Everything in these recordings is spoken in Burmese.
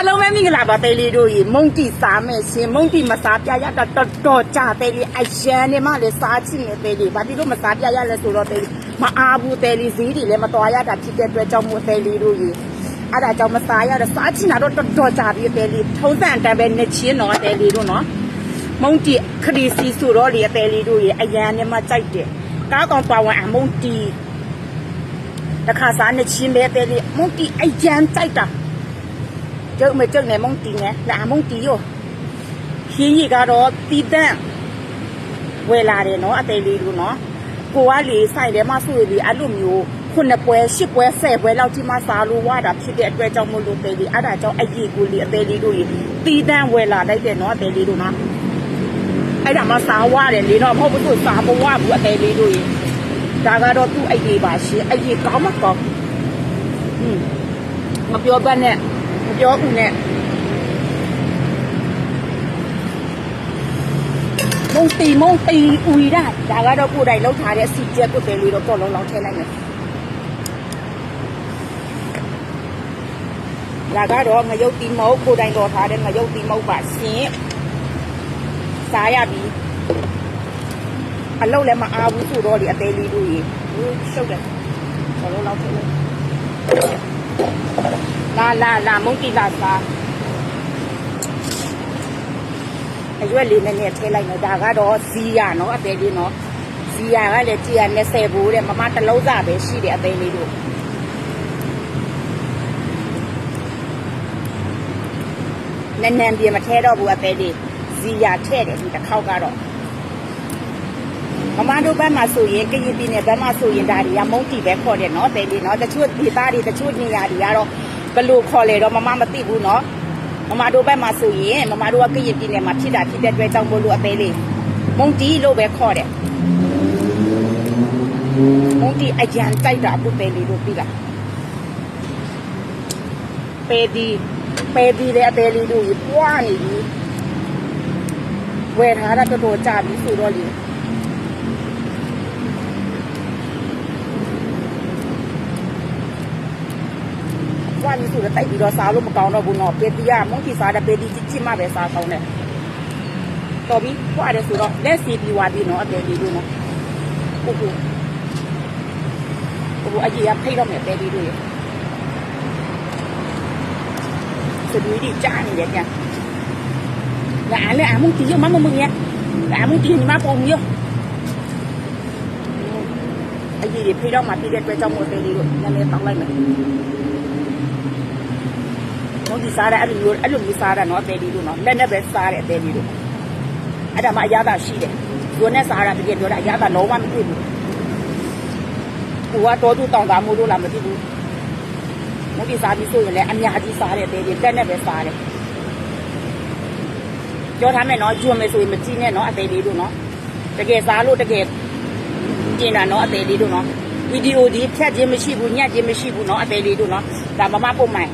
အားလုံးပဲမင်္ဂလာပါတဲလေးတို့ရေမုံတီစားမယ်ရှင်မုံတီမစားပြရတာတော်တော်ကြာတဲလေးအရန်နေမှလည်းစားချင်နေတဲလေးဘာဒီလိုမစားပြရလဲဆိုတော့တဲလေးမအားဘူးတဲလေးဈေးတွေလည်းမတော်ရတာဖြစ်တဲ့အတွက်ကြောင့်မို့တဲလေးတို့ရေအဲ့ဒါကြောင့်မစားရတော့စားချင်တာတော့တော်တော်ကြာပြီတဲလေးထုံးစံအတိုင်းပဲနေချင်းတော့တဲလေးတို့နော်မုံတီခရီစီဆိုတော့လေတဲလေးတို့ရေအရန်နေမှကြိုက်တယ်ကားကောင်ပါဝင်အမုံတီတခါစားနေချင်းပဲတဲလေးမုံတီအရန်ကြိုက်တာ ကျုပ်မကျုပ်နဲ့မုံတီနဲ့လာမုံတီရောရှင်းကြီးကတော့တီတန့်ဝယ်လာတယ်နော်အသေးလေးလို့နော်ကိုကလေဆိုင်ထဲမှာဆိုရင်ဒီအဲ့လိုမျိုးခုနှစ်ပွဲရှစ်ပွဲဆယ်ပွဲလောက်ထိမှစားလို့ဝါတာဖြစ်တဲ့အတွက်ကြောင့်မလို့သေးလေးအဲ့ဒါကြောင့်အကြီးကိုလေအသေးလေးတို့ကြီးတီတန့်ဝယ်လာလိုက်တယ်နော်အသေးလေးတို့နော်အဲ့ဒါမှစားဝရတယ်လေတော့မဟုတ်ဘူးသူစားမဝဘူးအသေးလေးတို့ကြီးဒါကတော့သူ့အိတ်လေးပါရှင်အကြီးကောင်းမကောင်းဟွန်းမပြောပတ်နဲ့ မပြောဘူးနဲ့မုံတီမုံတီဦးရဒါကတော့ကိုယ်တိုင်လောက်ထားတဲ့အစီကျက်ကိုတယ်လေးတော့ပေါ်လုံးလောက်ထည့်လိုက်မယ်ဒါကတော့ငရုတ်တီမုတ်ကိုယ်တိုင်တော်ထားတဲ့ငရုတ်တီမုတ်ပါရှင်စားရပြီအလုံးလည်းမအားဘူးဆိုတော့ဒီအသေးလေးတို့ကြီးရှုပ်တယ်ပေါ်လုံးလောက်ထည့်လိုက် လာလာလာမုတ်တီလာစားအရွက်လေးနဲ့နဲ့ထည့်လိုက်မယ်ဒါကတော့ဇီယာနော်အသေးလေးနော်ဇီယာကလည်းကြည်ရ20ဘူးတဲ့မမတစ်လုံးစားပဲရှိတယ်အသေးလေးတို့နန်းနန်းပြေမထဲတော့ဘူးအသေးလေးဇီယာထည့်တယ်ဒီတစ်ခေါက်ကတော့မမတို့ဘက်မှာဆိုရင်ကရင်ပြည်နယ်ဘက်မှာဆိုရင်ဒါတွေကမုံတီပဲခေါ်တယ်နော်အသေးလေးနော်တချို့ဒေသတွေတချို့နေရာတွေကတော့ ဘယ်လို့ခေါ်လဲတော့မမမသိဘူးเนาะမမတို့ဘက်မှာဆိုရင်မမတို့ကကရင်ပြည်နယ်မှာဖြစ်တာဖြစ်တဲ့အတွက်ကြောင့်မို့လို့အသေးလေးမုံတီလို့ပဲခေါ်တယ်မုံတီအကြံကြိုက်တာအခုပဲလေးလို့ပြီလားပေဒီပေဒီလေအသေးလေးတို့ကြီးပွားနေပြီဝယ်ထားတာတော်တော်ကြာပြီဆိုတော့လေ ဝါလူစုလည်းတိုက်ပြီးတော့စားလို့မကောင်းတော့ဘူးနော်ပေတီကမုန်းခီစားတဲ့ပေတီချစ်ချစ်မှပဲစားကောင်းတယ်တော်ပြီဟိုအရဲဆိုတော့လက်စီပြီးဝါပြီးနော်အတယ်လေးတို့နော်ဟုတ်ဟုတ်ဟိုအကြီးကဖိတ်တော့မယ်ပဲလေးတို့ရေသူတို့ဒီကြားနေတယ်ပြန်လာလေအမုန်တီရမမမငယ်လာအမုန်တီမပုံရအကြီးတွေဖိတော့မှပြည့်တဲ့အတွက်ကြောင့်မို့အသေးလေးတို့နည်းနည်းတောင်းလိုက်မယ် မုန်းဒီစားတဲ့အဲ့လိုမျိုးအဲ့လိုမျိုးစားတာနော်တဲဒီတို့နော်လက်နဲ့ပဲစားတဲ့တဲဒီတို့အဲ့ဒါမှအရသာရှိတယ်ဇွန်နဲ့စားတာတကယ်ပြောတာအရသာလုံးဝမတွေ့ဘူးဟိုကတော့သူတောင်းတာမို့လို့လားမသိဘူးမုန်းဒီစားပြီးဆိုရင်လည်းအများကြီးစားတဲ့တဲဒီလက်နဲ့ပဲစားတယ်ပြောထားမယ်နော်ဂျွန်မယ်ဆိုရင်မကြည့်နဲ့နော်အသေးလေးတို့နော်တကယ်စားလို့တကယ်ကျင်တာနော်အသေးလေးတို့နော်ဗီဒီယိုဒီဖြတ်ခြင်းမရှိဘူးညက်ခြင်းမရှိဘူးနော်အသေးလေးတို့နော်ဒါမမပုံမှန်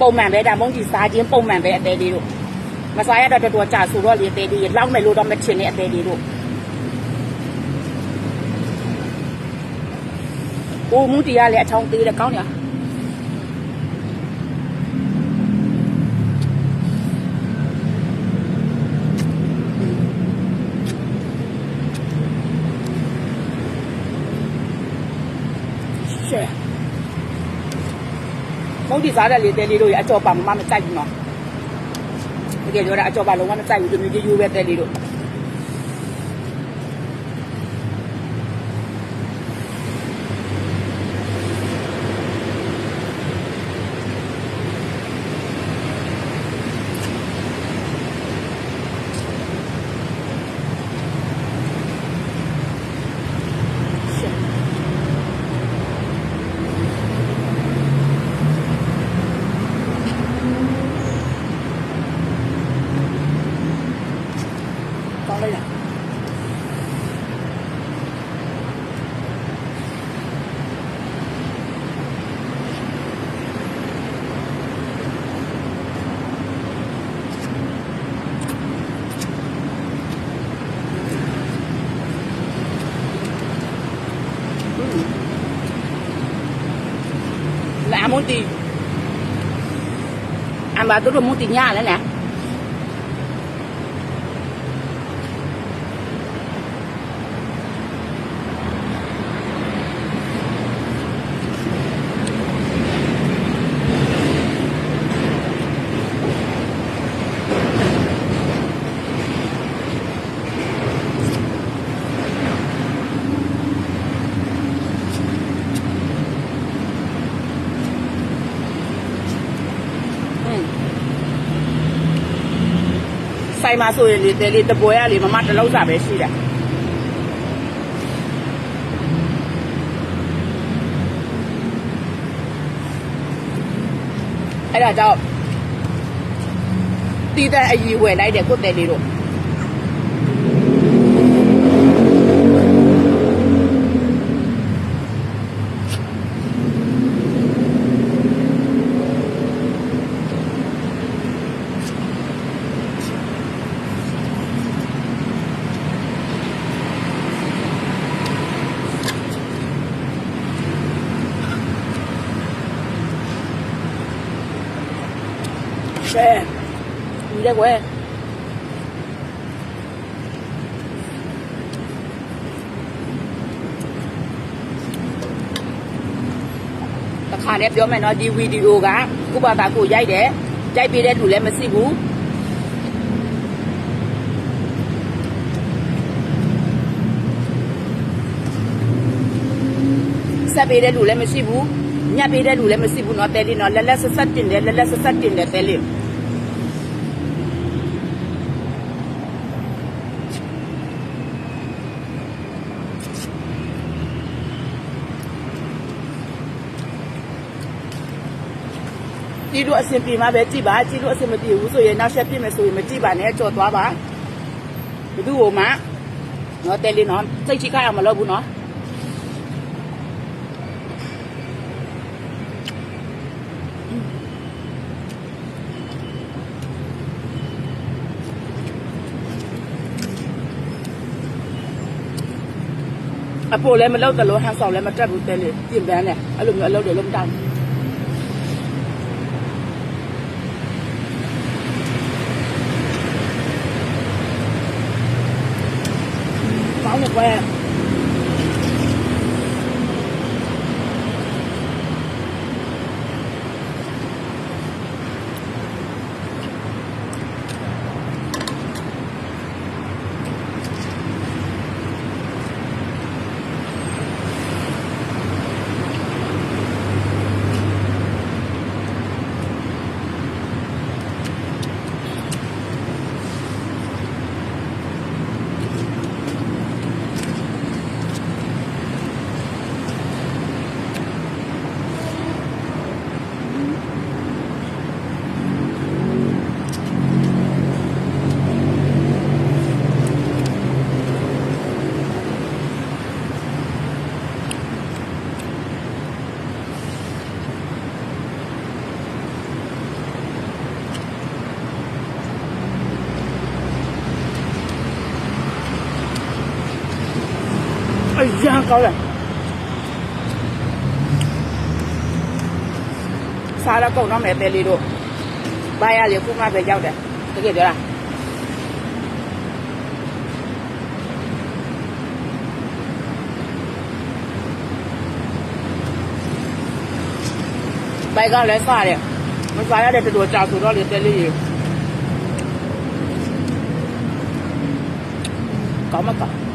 ပုံမှန်ပဲဒါမုန်းတီစားခြင်းပုံမှန်ပဲအသေးလေးတို့မစားရတော့တော်တော်ကြာဆိုတော့လေအသေးလေးလောက်မယ်လို့တော့မချင်နဲ့အသေးလေးတို့။အိုမူတီကလည်းအချောင်းသေးတယ်ကောင်းတယ်။ရှယ် မုန်းတီစားတဲ့လေတဲလေးတို့ရအကြော်ပါမမမကြိုက်ဘူးနော်။တကယ်ပြောတာအကြော်ပါလုံးဝမကြိုက်ဘူးဒီမျိုးရိုးရိုးပဲတဲလေးတို့ အမတို့မူတင်ညာလည်းနဲ့ ဆိုင်မှာဆိုရင်လေတဲလေးတပွဲရလေမမတလုံးစာပဲရှိတယ်အဲ့ဒါကြောင့်တီးတဲ့အကြီးဝယ်လိုက်တယ်ကိုတဲလေးတို့ แช่มีได้เว้ยတခါနဲ့ပြောမယ်နော်ဒီဗီဒီယိုကကိုဘာသာကိုရိုက်တယ်ရိုက်ပေးတဲ့လူလည်းမရှိဘူးဆက်ပေးတဲ့လူလည်းမရှိဘူးညက်ပေးတဲ့လူလည်းမရှိဘူးเนาะတဲလေးเนาะလက်လက်ဆက်ဆက်တင်တယ်လက်လက်ဆက်ဆက်တင်တယ်တဲလေး ကြည်တို့အဆင်ပြေမှာပဲကြည်ပါကြည်တို့အဆင်မပြေဘူးဆိုရင်နောက်ဆက်ပြစ်မယ်ဆိုရင်မကြည်ပါနဲ့ကြော်သွားပါဘသူ့ဟိုမှာနော်တဲလေးနော်စိတ်ချိခိုက်အောင်မလုပ်ဘူးနော်အဖိုးလည်းမလောက်တလို့ဟန်ဆောင်လည်းမတက်ဘူးတဲလေးပြင်ပန်းနဲ့အဲ့လိုမျိုးအလုပ်တွေလုပ်မတောင်း တ ယ်စားတော့ကုန်တော့မယ်တဲလေးတို့ဘာရလေခုမှပဲရောက်တယ်တကယ်ပြောလားဘိုက်ကလည်းစားတယ်မစားရတဲ့တော်တော်ကြာဆိုတော့လေတဲလေးရေကောင်းမကောင်း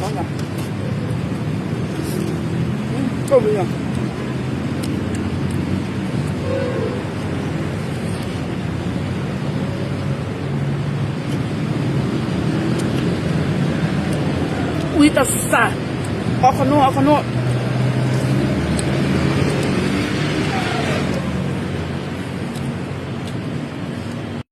ကောင်းလား ဟုတ်ပြီလားဝီတဆာအခနိုအခနို